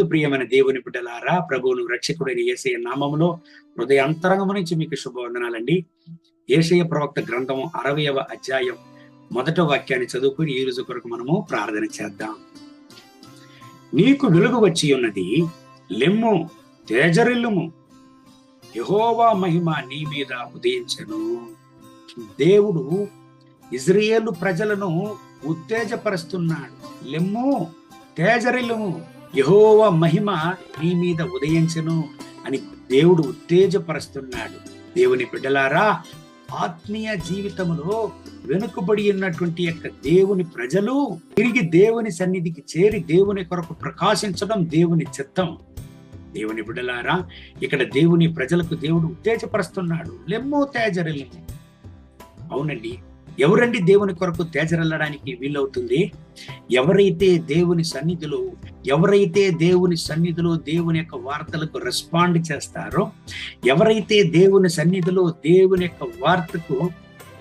ప్రియమైన దేవుని బిడ్డలారా ప్రభువును రక్షకుడైన ఏసయ నామములో హృదయ అంతరంగము నుంచి మీకు శుభవందనాలండి. ఏసయ ప్రవక్త గ్రంథం అరవయవ అధ్యాయం మొదట వాక్యాన్ని చదువుకుని ఈ రోజు కొరకు మనము ప్రార్థన చేద్దాం. నీకు వెలుగు వచ్చి ఉన్నది లెమ్ము తేజరిల్లుము. యహోవా మహిమ నీ మీద ఉదయించను. దేవుడు ఇజ్రాయేలు ప్రజలను ఉత్తేజపరుస్తున్నాడు. లెమ్ము తేజరిల్లుము. యహోవ మహిమ నీ మీద ఉదయించను అని దేవుడు ఉత్తేజపరుస్తున్నాడు. దేవుని బిడ్డలారా ఆత్మీయ జీవితంలో వెనుకబడి ఉన్నటువంటి యొక్క దేవుని ప్రజలు తిరిగి దేవుని సన్నిధికి చేరి దేవుని కొరకు ప్రకాశించడం దేవుని చిత్తం. దేవుని బిడ్డలారా ఇక్కడ దేవుని ప్రజలకు దేవుడు ఉత్తేజపరుస్తున్నాడు. లెమ్మో తేజరిల్లు అవునండి ఎవరండి దేవుని కొరకు తేజరెళ్ళడానికి వీలవుతుంది? ఎవరైతే దేవుని సన్నిధిలో ఎవరైతే దేవుని సన్నిధిలో దేవుని యొక్క వార్తలకు రెస్పాండ్ చేస్తారో ఎవరైతే దేవుని సన్నిధిలో దేవుని యొక్క వార్తకు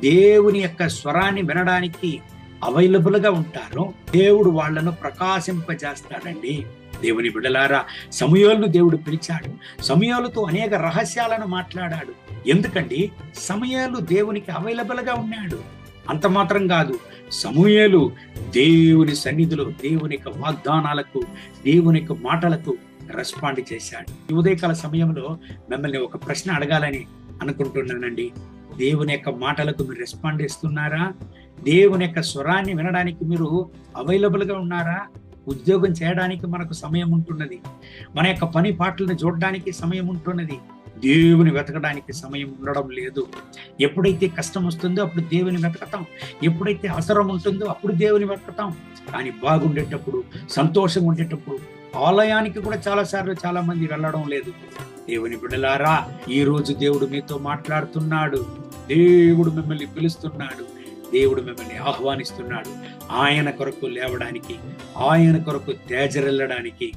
దేవుని యొక్క స్వరాన్ని వినడానికి అవైలబుల్గా ఉంటారో దేవుడు వాళ్ళను ప్రకాశింపజేస్తాడండి. దేవుని బిడలారా సమయాలను దేవుడు పిలిచాడు. సమయాలతో అనేక రహస్యాలను మాట్లాడాడు. ఎందుకండి? సమయాలు దేవునికి అవైలబుల్గా ఉన్నాడు. అంత మాత్రం కాదు. సమూహలు దేవుని సన్నిధిలో దేవుని యొక్క వాగ్దానాలకు దేవుని యొక్క మాటలకు రెస్పాండ్ చేశాడు. ఈ ఉదయకాల సమయంలో మిమ్మల్ని ఒక ప్రశ్న అడగాలని అనుకుంటున్నానండి. దేవుని యొక్క మాటలకు మీరు రెస్పాండ్ ఇస్తున్నారా దేవుని యొక్క స్వరాన్ని వినడానికి మీరు అవైలబుల్గా ఉన్నారా? ఉద్యోగం చేయడానికి మనకు సమయం ఉంటున్నది. మన యొక్క పని పాటలను చూడడానికి సమయం ఉంటున్నది. దేవుని వెతకడానికి సమయం ఉండడం లేదు. ఎప్పుడైతే కష్టం వస్తుందో అప్పుడు దేవుని వెతకతాం. ఎప్పుడైతే అవసరం ఉంటుందో అప్పుడు దేవుని వెతకతాం. కానీ బాగుండేటప్పుడు సంతోషం ఉండేటప్పుడు ఆలయానికి కూడా చాలా సార్లు చాలా మంది వెళ్ళడం లేదు. దేవుని బిడలారా ఈ రోజు దేవుడు మీతో మాట్లాడుతున్నాడు. దేవుడు మిమ్మల్ని పిలుస్తున్నాడు. దేవుడు మిమ్మల్ని ఆహ్వానిస్తున్నాడు. ఆయన కొరకు లేవడానికి ఆయన కొరకు తేజరెళ్ళడానికి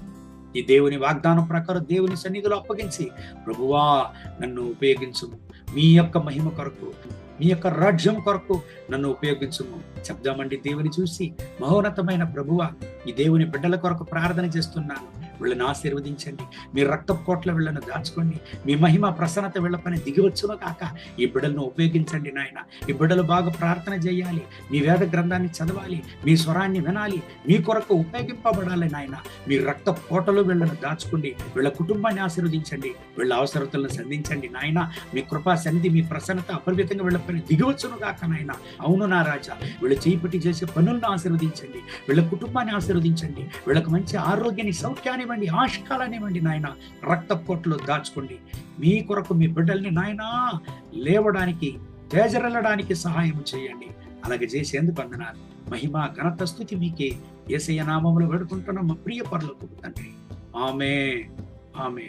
ఈ దేవుని వాగ్దానం ప్రకారం దేవుని సన్నిధిలో అప్పగించి ప్రభువా నన్ను ఉపయోగించుము. మీ యొక్క మహిమ కొరకు మీ యొక్క రాజ్యం కొరకు నన్ను ఉపయోగించుము. చెప్దామండి దేవుని చూసి మహోన్నతమైన ప్రభువ ఈ దేవుని బిడ్డల కొరకు ప్రార్థన చేస్తున్నాను. వీళ్ళని ఆశీర్వదించండి. మీ రక్త కోట్ల వీళ్ళను దాచుకోండి. మీ మహిమ ప్రసన్నత వీళ్ళ పని దిగివచ్చును కాక ఈ బిడ్డలను ఉపయోగించండి నాయన. ఈ బిడ్డలు బాగా ప్రార్థన చేయాలి. మీ వేద గ్రంథాన్ని చదవాలి. మీ స్వరాన్ని వినాలి. మీ కొరకు ఉపయోగింపబడాలి నాయన. మీ రక్త కోటలు వీళ్ళను దాచుకోండి. వీళ్ళ కుటుంబాన్ని ఆశీర్వదించండి. వీళ్ళ అవసరతలను సంధించండి నాయన. మీ కృపా సన్నిధి మీ ప్రసన్నత అపరిమితంగా వీళ్ళ పని దిగవచ్చును కాక నాయన. అవును నా రాజా. వీళ్ళు చేపట్టి చేసే పనులను ఆశీర్వదించండి. వీళ్ళ కుటుంబాన్ని ఆశీర్వదించండి. వీళ్ళకి మంచి ఆరోగ్యాన్ని సౌఖ్యాన్ని కాలనివ్వండి ఆశ కాలనివ్వండి నాయన. రక్త కోట్లు దాచుకోండి. మీ కొరకు మీ బిడ్డల్ని నాయనా లేవడానికి తేజరెళ్ళడానికి సహాయం చేయండి. అలాగే చేసేందుకు అందనాలు మహిమ ఘనత స్థుతి మీకే ఏసయ్య నామములు పెడుకుంటున్న మా ప్రియ పరులకు తండ్రి. ఆమె ఆమె